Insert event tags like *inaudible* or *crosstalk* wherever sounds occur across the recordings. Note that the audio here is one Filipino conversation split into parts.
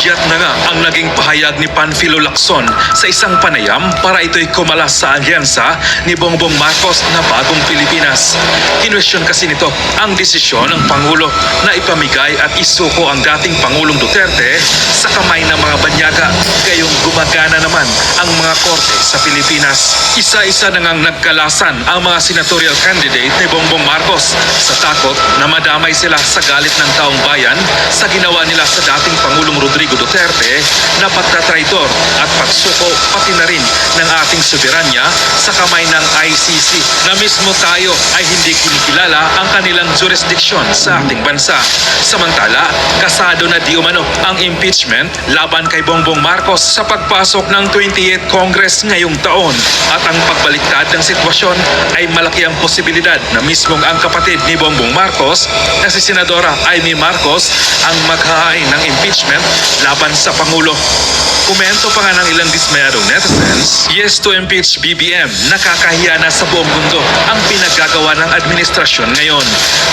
Hudyat na nga ang naging pahayag ni Panfilo Lacson sa isang panayam para ito'y kumalas sa alyansa ni Bongbong Marcos na bagong Pilipinas. Kinwestiyon kasi nito ang desisyon ng Pangulo na ipamigay at isuko ang dating Pangulong Duterte sa kamay ng mga banyaga gayong gumagana naman ang mga korte sa Pilipinas. Isa-isa na ngang nagkalasan ang mga senatorial candidate ni Bongbong Marcos sa takot na madamay sila sa galit ng taong bayan sa ginawa nila sa dating Pangulong Rodrigo Duterte na pagtatraitor at pagsuko pati na rin ng ating soberanya sa kamay ng ICC na mismo tayo ay hindi kinikilala ang kanilang jurisdiction sa ating bansa. Samantala, kasado na di umano ang impeachment laban kay Bongbong Marcos sa pagpasok ng 28th Congress ngayong taon at ang pagbaliktad ng sitwasyon ay malaki ang posibilidad na mismong ang kapatid ni Bongbong Marcos na si Senadora Amy Marcos ang maghahain ng impeachment laban sa Pangulo. Komento pa nga ng ilang dismayadong netizens, yes to impeach BBM, nakakahiya na sa buong mundo ang pinagagawa ng administrasyon ngayon.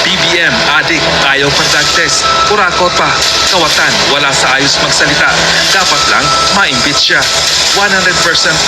BBM, adik, ayaw test, kurakot pa, kawatan, wala sa ayos magsalita. Dapat lang, ma-impeach siya. 100%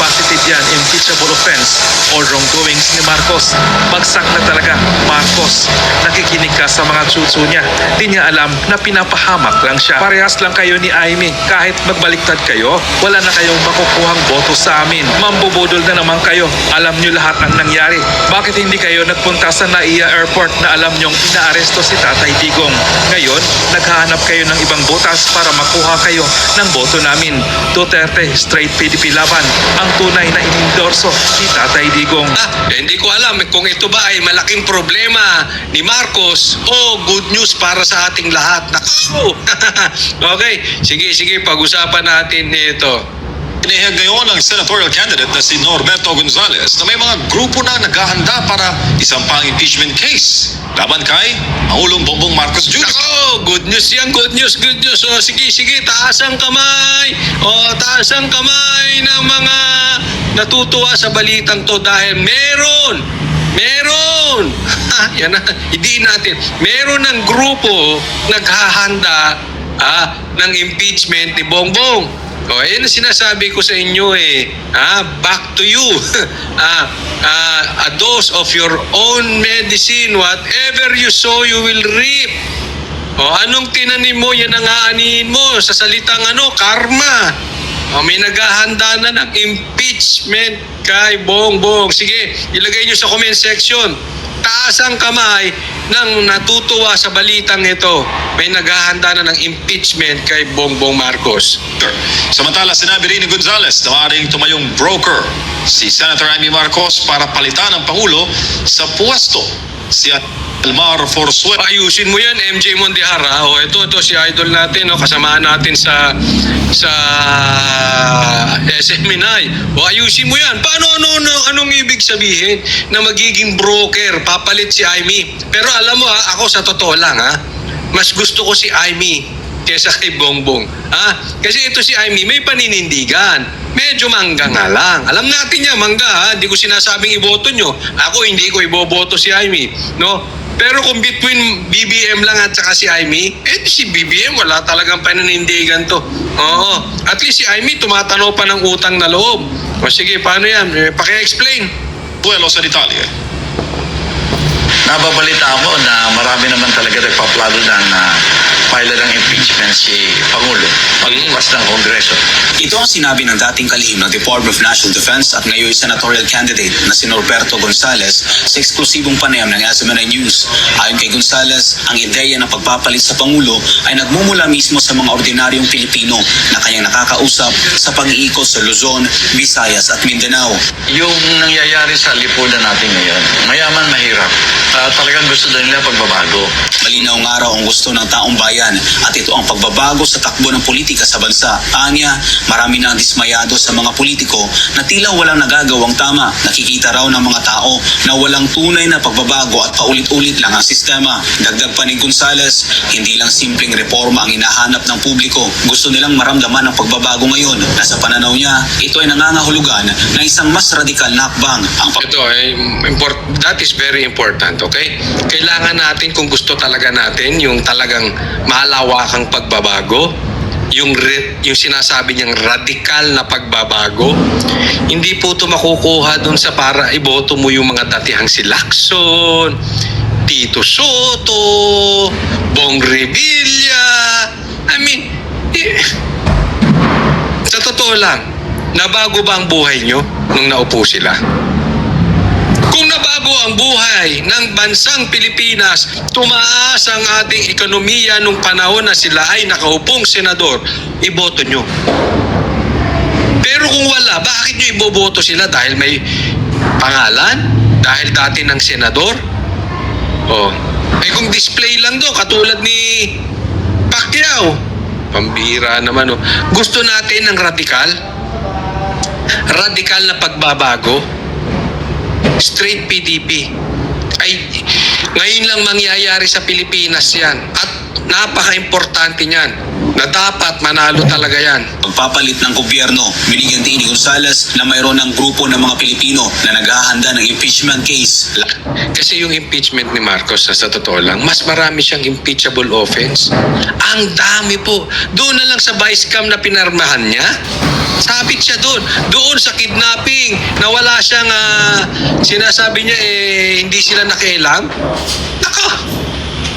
positive yan, impeachable offense or wrongdoings ni Marcos. Bagsak na talaga, Marcos. Nakikinig ka sa mga tsutsu niya. Di niya alam na pinapahamak lang siya. Parehas lang kayo ni Aimee. Kahit magbaliktad kayo, wala na kayong makukuhang boto sa amin. Mambubudol na naman kayo. Alam niyo lahat ang nangyari. Bakit hindi kayo nagpunta sa NAIA Airport na alam niyong inaaresto si Tatay Digong? Ngayon, naghahanap kayo ng ibang botas para makuha kayo ng boto namin. Duterte, straight PDP laban. Ang tunay na inendorso ni Tatay Digong. Ah, hindi ko alam kung ito ba ay malaking problema ni Marcos o good news para sa ating lahat. Naku! *laughs* okay, sige, sige, pag-usapan natin ito. Inihag ngayon ang senatorial candidate na si Norberto Gonzales na may mga grupo na naghahanda para isang pang impeachment case laban kay Pangulong Bongbong Marcos Jr. Nako, good news yan, good news, good news. O, sige, sige, taas ang kamay. O, taas ang kamay ng mga natutuwa sa balitang to dahil meron, meron. *laughs* yan na, hindi natin. Meron ng grupo naghahanda ah, ng impeachment ni Bongbong. O, ayun ang sinasabi ko sa inyo eh. Ah, back to you. *laughs* ah, ah, a dose of your own medicine. Whatever you sow, you will reap. O, anong tinanim mo, yan ang aanihin mo. Sa salitang ano, karma. O, may naghahanda na ng impeachment kay Bongbong. Sige, ilagay nyo sa comment section. Taas ang kamay ng natutuwa sa balitang ito. May naghahanda na ng impeachment kay Bongbong Marcos. Samantala, sinabi rin ni Gonzales na maaaring tumayong broker si Senator Amy Marcos para palitan ang Pangulo sa puesto si Almar Forsuela. Ayusin mo yan, MJ Mondihara. O ito, ito si idol natin, no, kasamaan natin sa sa SMNI. O ayusin mo yan. Paano, ano, ano, anong ibig sabihin na magiging broker, papalit si Amy? Pero alam mo ha, ako sa totoo lang ha, mas gusto ko si Amy kesa kay Bongbong. Ha? Kasi ito si Amy, may paninindigan. Medyo mangga nga lang. Alam natin niya, mangga. Hindi ko sinasabing iboto nyo. Ako hindi ko iboboto si Amy. No? Pero kung between BBM lang at saka si Amy, eh si BBM wala talagang paninindigan to. Oo. At least si Amy tumatanaw pa ng utang na loob. O sige, paano yan? Eh, Paki-explain. Buelo sa detalye. Nababalita ako na marami naman talaga nagpaplano na na file ng impeachment si Pangulo pagbukas ng Kongreso. Ito ang sinabi ng dating kalihim ng Department of National Defense at ngayon senatorial candidate na si Norberto Gonzales sa eksklusibong panayam ng SMNI News. Ayon kay Gonzales, ang ideya ng pagpapalit sa Pangulo ay nagmumula mismo sa mga ordinaryong Pilipino na kanyang nakakausap sa pag-iikot sa Luzon, Visayas at Mindanao. Yung nangyayari sa lipunan natin ngayon, mayaman mahirap, Ah, talagang gusto na nila pagbabago. Malinaw nga raw ang gusto ng taong bayan at ito ang pagbabago sa takbo ng politika sa bansa. Anya, marami na ang dismayado sa mga politiko na tila walang nagagawang tama. Nakikita raw ng mga tao na walang tunay na pagbabago at paulit-ulit lang ang sistema. Dagdag pa ni Gonzales, hindi lang simpleng reforma ang hinahanap ng publiko. Gusto nilang maramdaman ang pagbabago ngayon na sa pananaw niya, ito ay nangangahulugan ng isang mas radikal na hakbang. Ang pag- Ito ay import, that is very important, okay? Kailangan natin kung gusto talaga natin yung talagang malawakang pagbabago, yung yung sinasabi niyang radikal na pagbabago, hindi po ito makukuha doon sa para iboto mo yung mga datihang si Lacson, Tito Soto, Bong Revilla. I mean, eh, sa totoo lang, nabago ba ang buhay nyo nung naupo sila? Kung nabago ang buhay ng bansang Pilipinas, tumaas ang ating ekonomiya nung panahon na sila ay nakaupong senador, iboto nyo. Pero kung wala, bakit nyo iboboto sila? Dahil may pangalan? Dahil dati ng senador? Oh. Eh kung display lang do, katulad ni Pacquiao. Pambira naman oh. Gusto natin ng radikal? Radikal na pagbabago? Straight PDP. Ay, ngayon lang mangyayari sa Pilipinas yan. At napaka-importante niyan na dapat manalo talaga yan. Pagpapalit ng gobyerno, binigyan din ni Gonzales na mayroon ng grupo ng mga Pilipino na naghahanda ng impeachment case. Kasi yung impeachment ni Marcos, sa, totoo lang, mas marami siyang impeachable offense. Ang dami po. Doon na lang sa vice cam na pinarmahan niya, sabit siya doon. Doon sa kidnapping, na wala siyang, ah, sinasabi niya, eh, hindi sila nakialam. Naka,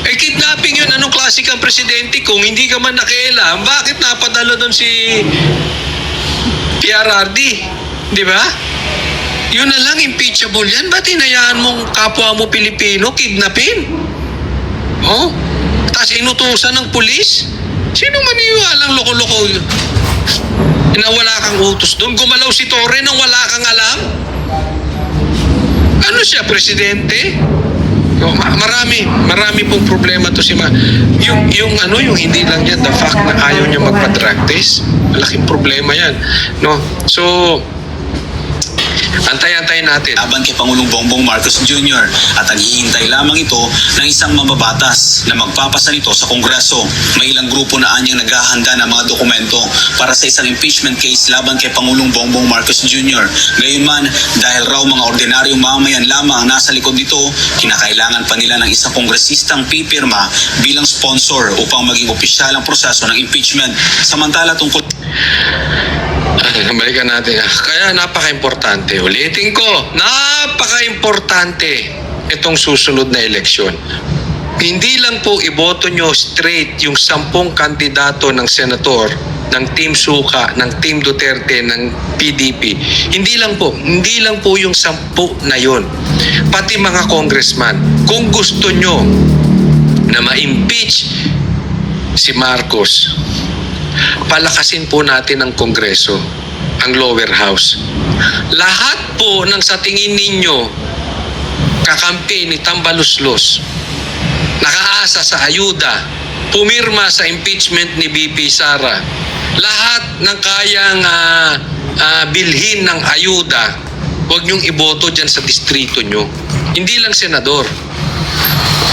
eh, kidnapping yun. Anong klase kang presidente? Kung hindi ka man nakialam, bakit napadalo doon si PRRD? Di ba? Yun na lang, impeachable yan. Ba't hinayaan mong kapwa mo Pilipino kidnapin? Oh? Tapos inutusan ng pulis? Sino maniwalang loko-loko? Na wala kang utos doon. Gumalaw si Torre nang wala kang alam? Ano siya, presidente? Oh, ma- marami, marami pong problema to si Ma. Yung, yung ano, yung hindi lang yan, the fact na ayaw niya magpa-drug test, malaking problema yan. No? So, antay-antay natin. laban kay Pangulong Bongbong Marcos Jr. at naghihintay lamang ito ng isang mababatas na magpapasa nito sa Kongreso. May ilang grupo na anyang naghahanda ng mga dokumento para sa isang impeachment case laban kay Pangulong Bongbong Marcos Jr. Gayunman, dahil raw mga ordinaryong mamayan lamang ang nasa likod nito, kinakailangan pa nila ng isang kongresistang pipirma bilang sponsor upang maging opisyal ang proseso ng impeachment. Samantala tungkol Ano, balikan natin. ah. Kaya napaka-importante. Ulitin ko, napaka-importante itong susunod na eleksyon. Hindi lang po iboto nyo straight yung sampung kandidato ng senator ng Team Suka, ng Team Duterte, ng PDP. Hindi lang po, hindi lang po yung sampu na yon. Pati mga congressman, kung gusto nyo na ma-impeach si Marcos, palakasin po natin ang Kongreso, ang lower house. Lahat po ng sa tingin ninyo kakampi ni Tambaluslos, nakaasa sa ayuda, pumirma sa impeachment ni BP Sara, lahat ng kayang ah, ah, bilhin ng ayuda, huwag niyong iboto dyan sa distrito nyo. Hindi lang senador.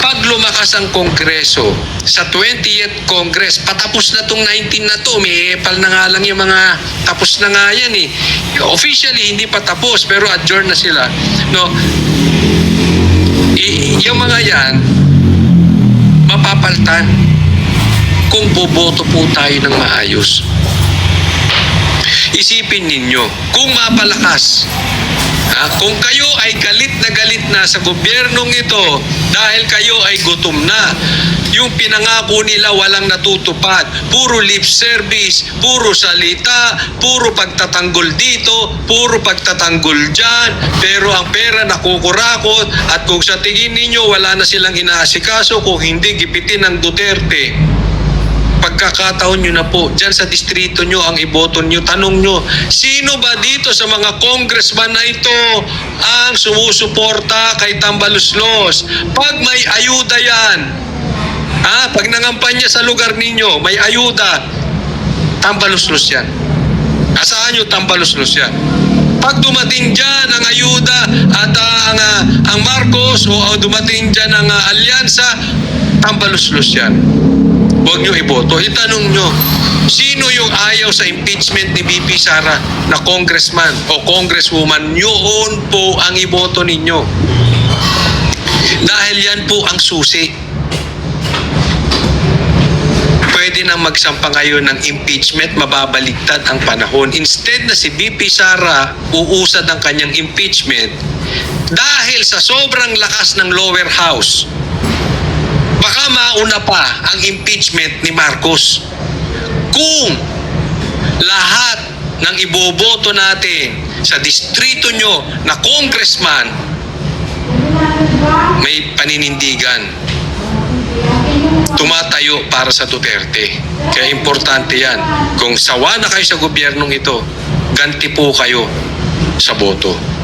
Pag lumakas ang Kongreso, sa 20th Congress, patapos na tong 19 na to, may epal na nga lang yung mga tapos na nga yan eh. Officially, hindi pa tapos, pero adjourn na sila. No? I- yung mga yan, mapapaltan kung boboto po tayo ng maayos. Isipin ninyo, kung mapalakas, ha, kung kayo ay galit na galit na sa gobyernong ito dahil kayo ay gutom na, yung pinangako nila walang natutupad, puro lip service, puro salita, puro pagtatanggol dito, puro pagtatanggol dyan, pero ang pera nakukurakot at kung sa tingin ninyo wala na silang inaasikaso kung hindi gipitin ng Duterte, pagkakataon nyo na po, dyan sa distrito nyo ang iboto nyo, tanong nyo, sino ba dito sa mga congressman na ito ang sumusuporta kay Tambaluslos? Pag may ayuda yan, nangampanya sa lugar ninyo, may ayuda, Tambaluslos yan. Asahan nyo Tambaluslos yan? Pag dumating dyan ang ayuda at ah, ang, ah, ang Marcos o ah, dumating dyan ang ah, alyansa, Tambaluslos yan. Huwag nyo iboto. Itanong nyo, sino yung ayaw sa impeachment ni BP Sara na congressman o congresswoman? Yun po ang iboto ninyo. Dahil yan po ang susi. Pwede nang magsampa ngayon ng impeachment, mababaligtad ang panahon. Instead na si BP Sara uusad ang kanyang impeachment dahil sa sobrang lakas ng lower house, baka mauna pa ang impeachment ni Marcos. Kung lahat ng iboboto natin sa distrito nyo na congressman may paninindigan tumatayo para sa Duterte. Kaya importante yan. Kung sawa na kayo sa gobyernong ito, ganti po kayo sa boto.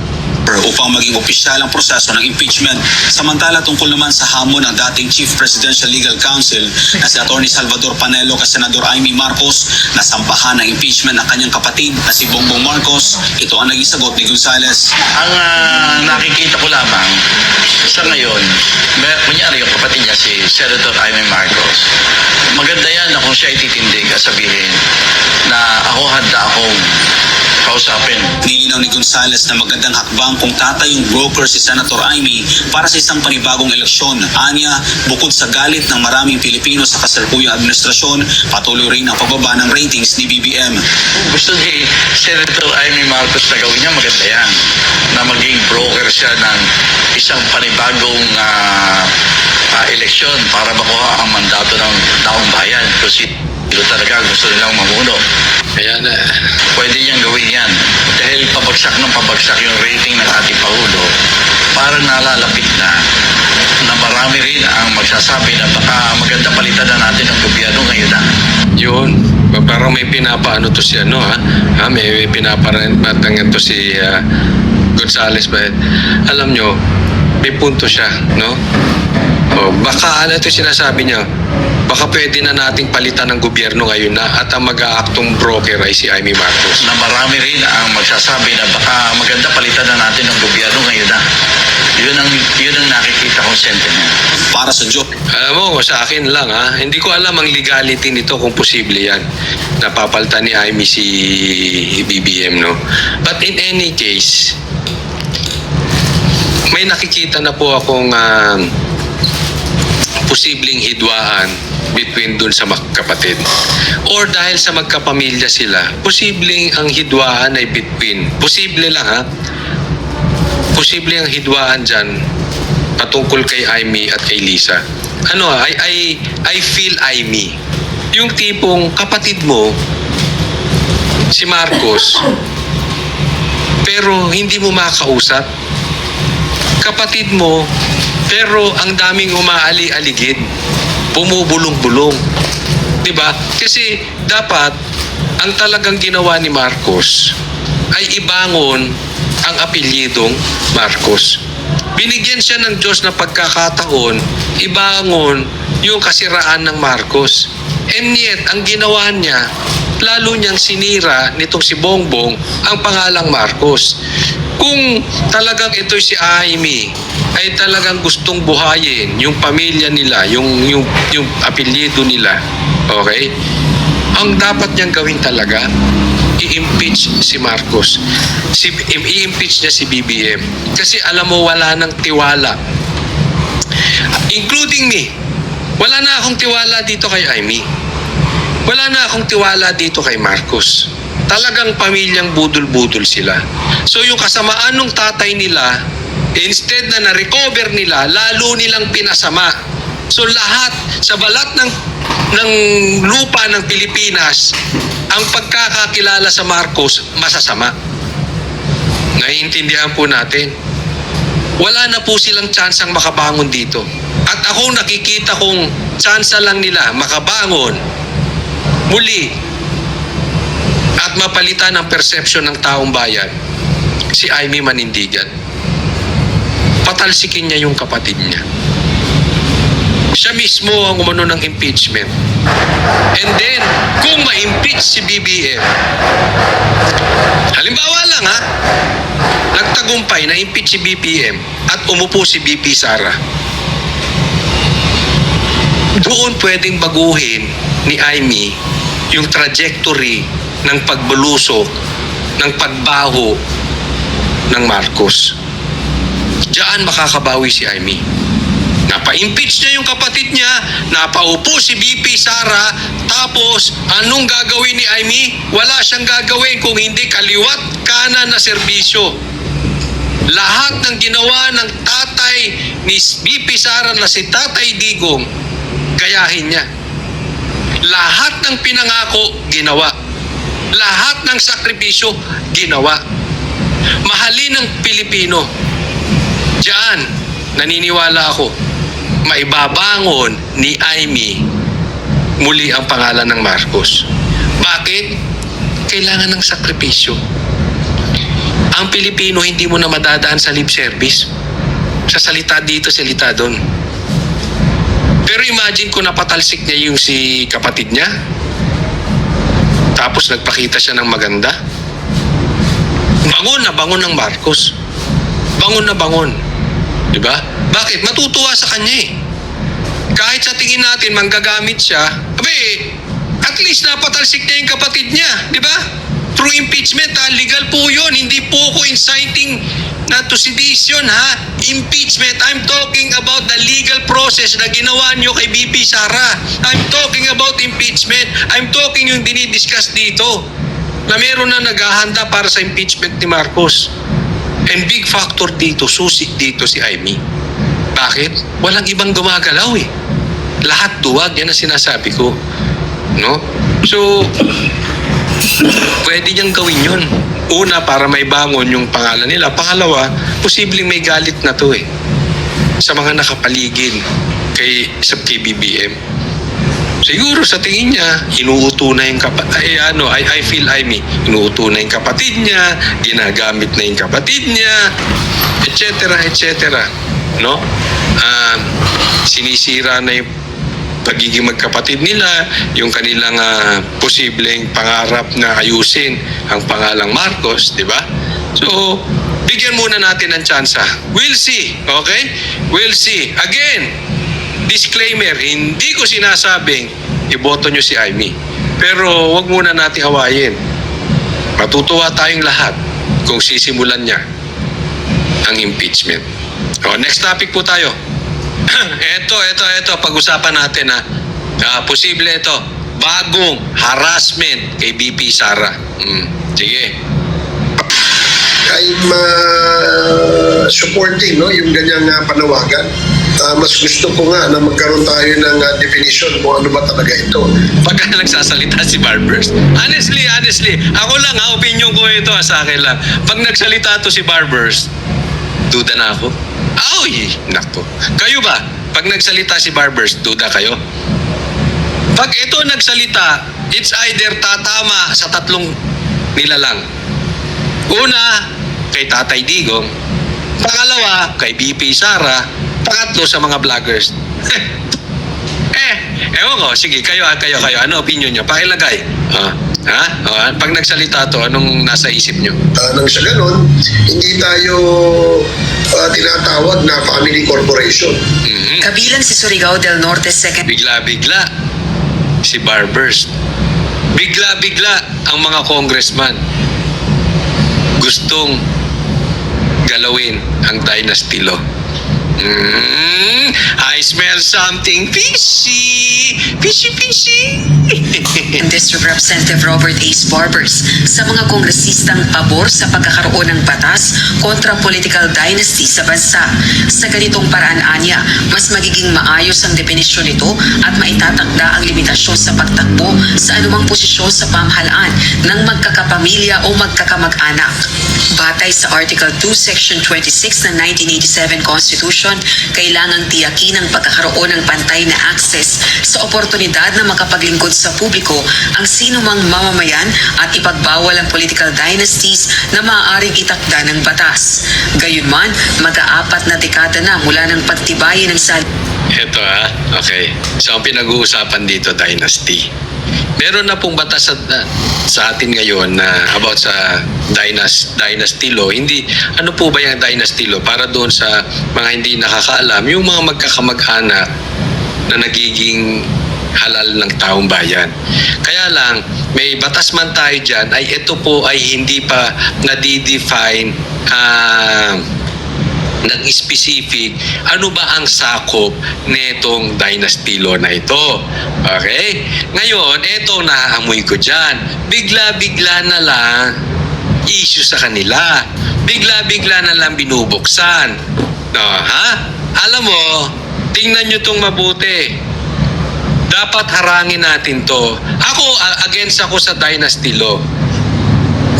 Upang maging opisyal ang proseso ng impeachment. Samantala tungkol naman sa hamon ng dating Chief Presidential Legal Counsel na si Atty. Salvador Panelo kay Senador Amy Marcos na sampahan ng impeachment ng kanyang kapatid na si Bongbong Marcos, ito ang naging sagot ni Gonzales. Ang ah, nakikita ko lamang sa ngayon, may, kunyari yung kapatid niya si Senator Amy Marcos. Maganda yan na kung siya ititindig at sabihin na ako handa akong kausapin. Nilinaw ni Gonzales na magandang hakbang kung tatayong broker si Senator Amy para sa isang panibagong eleksyon. Anya, bukod sa galit ng maraming Pilipino sa kasalukuyang administrasyon, patuloy rin ang pagbaba ng ratings ni BBM. Gusto ni Senator Amy Marcos na gawin niya, maganda yan. Na maging broker siya ng isang panibagong ah, ah, eleksyon para makuha ang mandato ng taong bayan. Kasi ito talaga gusto nilang mamuno. Kaya na, Pwede niyang gawin yan. Dahil pabagsak ng pabagsak yung rating ng ating Pangulo, parang nalalapit na na marami rin ang magsasabi na baka maganda palitan na natin ang gobyerno ngayon na. yun. Parang may pinapaano to si ano ha? ha may, may pinaparangan to si ah, Gonzales ba? Alam nyo, may punto siya, no? O, baka ano ito sinasabi niya, baka pwede na nating palitan ng gobyerno ngayon na at ang mag-aaktong broker ay si Amy Marcos. na marami rin ang magsasabi na baka maganda palitan na natin ang gobyerno ngayon na. Yun ang, yun ang nakikita kong sentiment. Para sa joke, Alam mo, sa akin lang ha, hindi ko alam ang legality nito kung posible yan. Napapalta ni Amy si BBM, no? But in any case, may nakikita na po akong ah, posibleng hidwaan between dun sa magkapatid. Or dahil sa magkapamilya sila, posibleng ang hidwaan ay between. Posible lang ha. Posible ang hidwaan dyan patungkol kay Amy at kay Lisa. Ano ah, I, I, I feel Amy. Yung tipong kapatid mo, si Marcos, pero hindi mo makausap. Kapatid mo, pero ang daming umaali-aligid. Bumubulong-bulong. 'Di ba? Kasi dapat ang talagang ginawa ni Marcos ay ibangon ang apelyidong Marcos. Binigyan siya ng Diyos na pagkakataon, ibangon yung kasiraan ng Marcos. And yet, ang ginawa niya, lalo niyang sinira nitong si Bongbong ang pangalang Marcos. Kung talagang ito si Amy ay talagang gustong buhayin yung pamilya nila, yung, yung, yung apelyido nila, okay? Ang dapat niyang gawin talaga, i-impeach si Marcos. Si, i-impeach niya si BBM. Kasi alam mo, wala nang tiwala. Including me. Wala na akong tiwala dito kay Amy. Wala na akong tiwala dito kay Marcos. Talagang pamilyang budol-budol sila. So yung kasamaan ng tatay nila, instead na na-recover nila, lalo nilang pinasama. So lahat sa balat ng ng lupa ng Pilipinas, ang pagkakakilala sa Marcos masasama. Naiintindihan po natin. Wala na po silang tsansang makabangon dito. At ako nakikita kong tsansa lang nila makabangon muli at mapalitan ang perception ng taong bayan si Amy Manindigan. Patalsikin niya yung kapatid niya. Siya mismo ang umano ng impeachment. And then, kung ma-impeach si BBM, halimbawa lang ha, nagtagumpay na impeach si BBM at umupo si BP Sara. Doon pwedeng baguhin ni Amy yung trajectory ng pagbulusok, ng pagbaho ng Marcos. Diyan makakabawi si Amy. Napa-impeach niya yung kapatid niya, napaupo si BP Sara, tapos anong gagawin ni Amy? Wala siyang gagawin kung hindi kaliwat kanan na serbisyo. Lahat ng ginawa ng tatay ni BP Sara na si Tatay Digong, gayahin niya. Lahat ng pinangako, ginawa. Lahat ng sakripisyo, ginawa. Mahalin ng Pilipino. Diyan, naniniwala ako, maibabangon ni Amy muli ang pangalan ng Marcos. Bakit? Kailangan ng sakripisyo. Ang Pilipino hindi mo na madadaan sa lip service. Sa salita dito, salita doon. Pero imagine kung napatalsik niya yung si kapatid niya. Tapos nagpakita siya ng maganda. Bangon na bangon ng Marcos. Bangon na bangon. Di ba? Bakit? Matutuwa sa kanya eh. Kahit sa tingin natin manggagamit siya, abe, at least napatalsik niya yung kapatid niya. Di ba? Through impeachment ha, legal po yun. Hindi po ko inciting na to sedition ha. Impeachment. I'm talking about the legal process na ginawa nyo kay BP Sara. I'm talking about impeachment. I'm talking yung dinidiscuss dito na meron na naghahanda para sa impeachment ni Marcos. And big factor dito, susi dito si Amy. Bakit? Walang ibang gumagalaw eh. Lahat duwag, yan ang sinasabi ko. No? So, pwede niyang gawin yun. Una, para may bangon yung pangalan nila. Pangalawa, posibleng may galit na to eh. Sa mga nakapaligid kay, sa KBBM. Siguro sa tingin niya, inuuto na yung kapatid, ay ano, I, I feel I me, inuuto na yung kapatid niya, ginagamit na yung kapatid niya, etc. etc. No? Ah, sinisira na yung pagiging magkapatid nila, yung kanilang ah, posibleng pangarap na ayusin ang pangalang Marcos, di ba? So, bigyan muna natin ng tsansa. We'll see, okay? We'll see. Again, disclaimer, hindi ko sinasabing iboto nyo si Amy. Pero wag muna natin hawayin. Matutuwa tayong lahat kung sisimulan niya ang impeachment. O, next topic po tayo. *clears throat* eto, eto, eto, pag-usapan natin ha. Ah, posible ito, bagong harassment kay BP Sara. Mm, sige. I'm uh, supporting no, yung ganyang uh, panawagan. Uh, mas gusto ko nga na magkaroon tayo ng uh, definition kung ano ba talaga ito. Pagka *laughs* nagsasalita si Barbers. Honestly, honestly, ako lang ha, opinion ko ito ha, sa akin lang. Pag nagsalita to si Barbers, duda na ako. Ay, nako. Kayo ba? Pag nagsalita si Barbers, duda kayo? Pag ito nagsalita, it's either tatama sa tatlong nilalang. Una, kay Tatay Digong. Pangalawa, kay BP Sara. Pangatlo, sa mga vloggers. *laughs* eh, ewan ko. Sige, kayo, ah, kayo, kayo. Ano opinion nyo? Pakilagay. Ah, ha? Ah, pag nagsalita to, anong nasa isip nyo? Uh, nang sa ganon, hindi tayo uh, tinatawag na family corporation. Mhm. Kabilang si Surigao del Norte 2nd Bigla-bigla si Barbers. Bigla-bigla ang mga congressman gustong galawin ang dynasty law. Mm, I smell something fishy. Fishy, fishy. District Representative Robert Ace Barbers sa mga kongresistang pabor sa pagkakaroon ng batas kontra political dynasty sa bansa. Sa ganitong paraan anya, mas magiging maayos ang definisyon nito at maitatakda ang limitasyon sa pagtakbo sa anumang posisyon sa pamahalaan ng magkakapamilya o magkakamag-anak. Batay sa Article 2, Section 26 ng 1987 Constitution, kailangang tiyakin ang pagkakaroon ng pantay na access sa oportunidad na makapaglingkod sa publiko ang sino mang mamamayan at ipagbawal ang political dynasties na maaaring itakda ng batas. Gayunman, mag-aapat na dekada na mula ng pagtibayin ng sal Ito ha, okay. So ang pinag-uusapan dito, dynasty. Meron na pong batas sa, na- sa atin ngayon na about sa dynasty, dynasty law. Hindi, ano po ba yung dynasty law? Para doon sa mga hindi nakakaalam, yung mga magkakamag-anak na nagiging halal ng taong bayan. Kaya lang, may batas man tayo dyan, ay ito po ay hindi pa nadidefine ah nag-specific ano ba ang sakop netong dynasty law na ito. Okay? Ngayon, eto naamoy ko dyan. Bigla-bigla na lang issue sa kanila. Bigla-bigla na lang binubuksan. No, ha? Alam mo, tingnan nyo tong mabuti. Dapat harangin natin to. Ako, against ako sa dynasty law.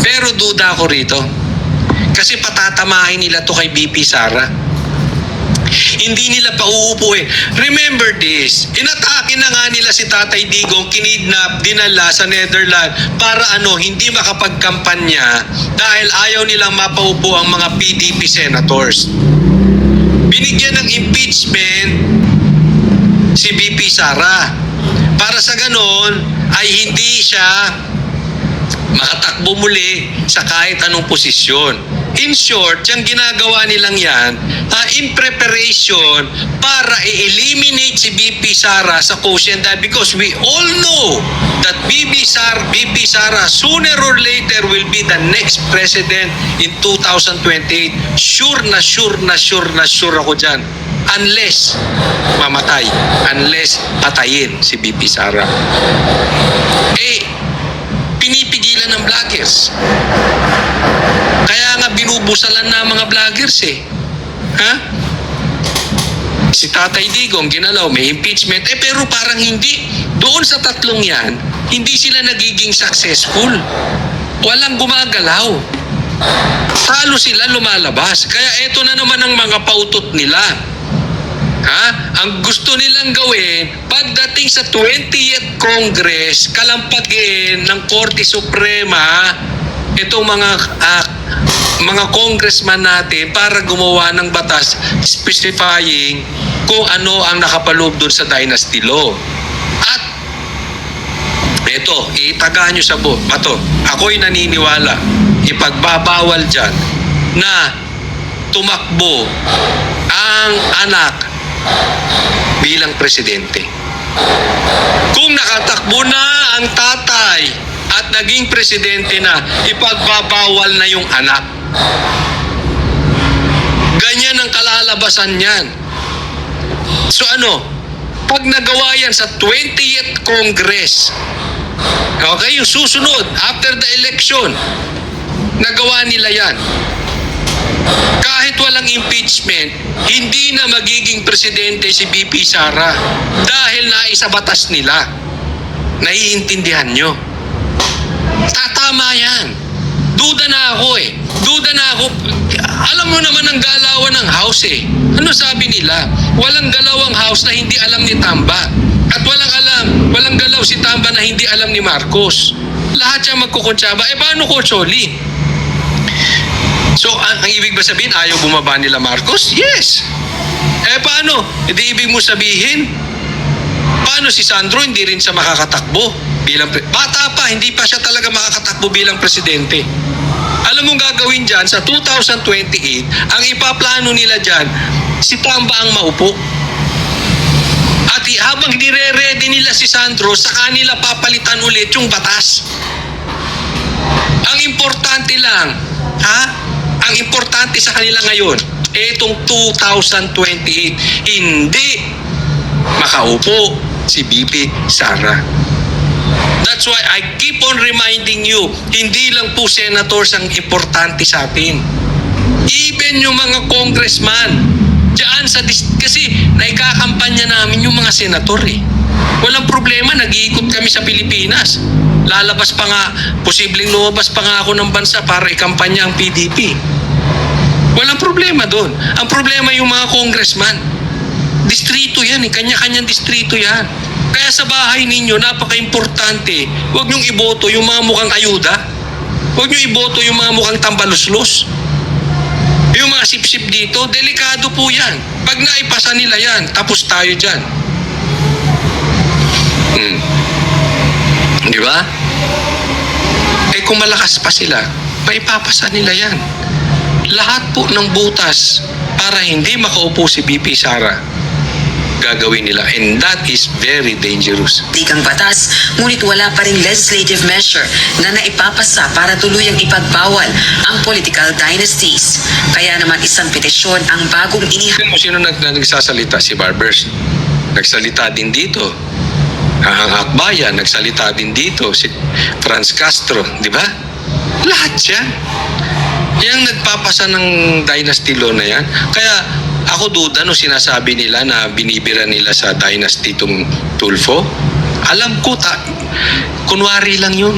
Pero duda ako rito. Kasi patatamahin nila to kay BP Sara. Hindi nila pauupuin. Remember this, inatake na nga nila si Tatay Digong, kinidnap, dinala sa Netherlands para ano, hindi makapagkampanya dahil ayaw nilang mapaupo ang mga PDP senators. Binigyan ng impeachment si BP Sara. Para sa ganon ay hindi siya makatakbo muli sa kahit anong posisyon. In short, yung ginagawa nilang yan, ah, in preparation para i-eliminate si BP Sara sa quotient because we all know that BP Sara, BP Sara sooner or later will be the next president in 2028. Sure na sure na sure na sure ako dyan. Unless mamatay. Unless patayin si BP Sara. Eh, pinipigilan ng vloggers. Kaya nga binubusalan na mga vloggers eh. Ha? Si Tatay Digong ginalaw, may impeachment. Eh pero parang hindi. Doon sa tatlong yan, hindi sila nagiging successful. Walang gumagalaw. Talo sila lumalabas. Kaya eto na naman ang mga pautot nila. Ha? Ang gusto nilang gawin, pagdating sa 20th Congress, kalampagin ng Korte Suprema itong mga ah, mga congressman natin para gumawa ng batas specifying kung ano ang nakapaloob doon sa dynasty law. At ito, itagaan nyo sa bato. Ako'y naniniwala, ipagbabawal dyan na tumakbo ang anak bilang presidente. Kung nakatakbo na ang tatay at naging presidente na, ipagbabawal na yung anak. Ganyan ang kalalabasan niyan. So ano, pag nagawa yan sa 20th Congress, okay, yung susunod, after the election, nagawa nila yan kahit walang impeachment, hindi na magiging presidente si BP Sara dahil naisa batas nila. Naiintindihan nyo. Tatama yan. Duda na ako eh. Duda na ako. Alam mo naman ang galawan ng house eh. Ano sabi nila? Walang galaw ang house na hindi alam ni Tamba. At walang alam, walang galaw si Tamba na hindi alam ni Marcos. Lahat siya magkukuntsaba. Eh paano ko, Choli? So, ang, ang ibig ba sabihin, ayaw bumaba nila Marcos? Yes. Eh, paano? Hindi ibig mo sabihin, paano si Sandro hindi rin siya makakatakbo bilang pre- Bata pa, hindi pa siya talaga makakatakbo bilang presidente. Alam mong gagawin dyan, sa 2028, ang ipaplano nila dyan, si Tamba ang maupo. At habang nire-ready nila si Sandro, sa kanila papalitan ulit yung batas. Ang importante lang, ha? Ang importante sa kanila ngayon, etong 2028, hindi makaupo si BP Sara. That's why I keep on reminding you, hindi lang po senators ang importante sa atin. Even yung mga congressman, Diyan sa kasi naikakampanya namin yung mga senator eh. Walang problema, nag-iikot kami sa Pilipinas. Lalabas pa nga, posibleng lumabas pa nga ako ng bansa para ikampanya ang PDP. Walang problema doon. Ang problema yung mga congressman. Distrito yan eh, kanya-kanyang distrito yan. Kaya sa bahay ninyo, napaka-importante, huwag niyong iboto yung mga mukhang ayuda. Huwag niyo iboto yung mga mukhang tambaluslos. Yung mga sip-sip dito, delikado po yan. Pag naipasa nila yan, tapos tayo dyan. Hmm. Di ba? Eh kung malakas pa sila, maipapasa nila yan. Lahat po ng butas para hindi makaupo si BP Sara. gagawin nila. And that is very dangerous. Dikang batas, ngunit wala pa ring legislative measure na naipapasa para tuluyang ipagbawal ang political dynasties. Kaya naman isang petisyon ang bagong iniha sino nag, na nagsasalita? Si Barbers. Nagsalita din dito. Ang Akbayan, nagsalita din dito. Si Franz Castro, di ba? Lahat yan. Yang nagpapasa ng dynasty law na yan. Kaya ako duda no sinasabi nila na binibira nila sa dynasty itong Tulfo. Alam ko, ta kunwari lang yun.